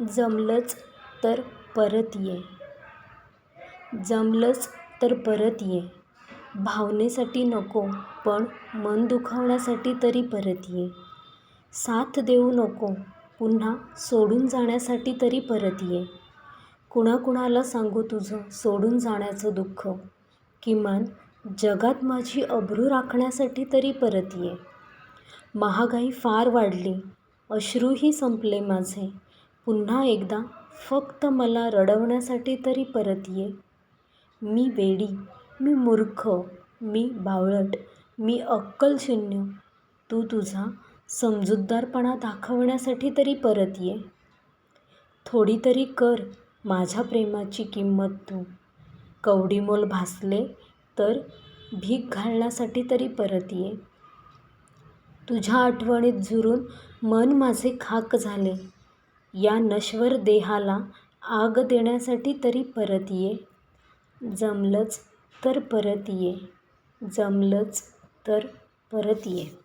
जमलंच तर परत ये. जमलंच तर परत ये. भावनेसाठी नको पण मन दुखावण्यासाठी तरी परत ये. साथ देऊ नको पुन्हा सोडून जाण्यासाठी तरी परत ये. कुणाकुणाला सांगू तुझं सोडून जाण्याचं दुःख? किमान जगात माझी अब्रू राखण्यासाठी तरी परत ये. महागाई फार वाढली अश्रूही संपले माझे. पुन्हा एकदा फक्त मला रडवण्यासाठी तरी परत ये. मी वेडी मी मूर्ख मी बावळट मी अक्कलशून्य. तू तुझा समजूतदारपणा दाखवण्यासाठी तरी परत ये. थोडी तरी कर माझ्या प्रेमाची किंमत तू. कवडीमोल भासले तर भीक घालण्यासाठी तरी परत ये. तुझ्या आठवणीत झुरून मन माझे खाक झाले. या नश्वर देहाला आग देण्यासाठी तरी परत ये. जमलंच तर परत ये. जमलंच तर परत ये.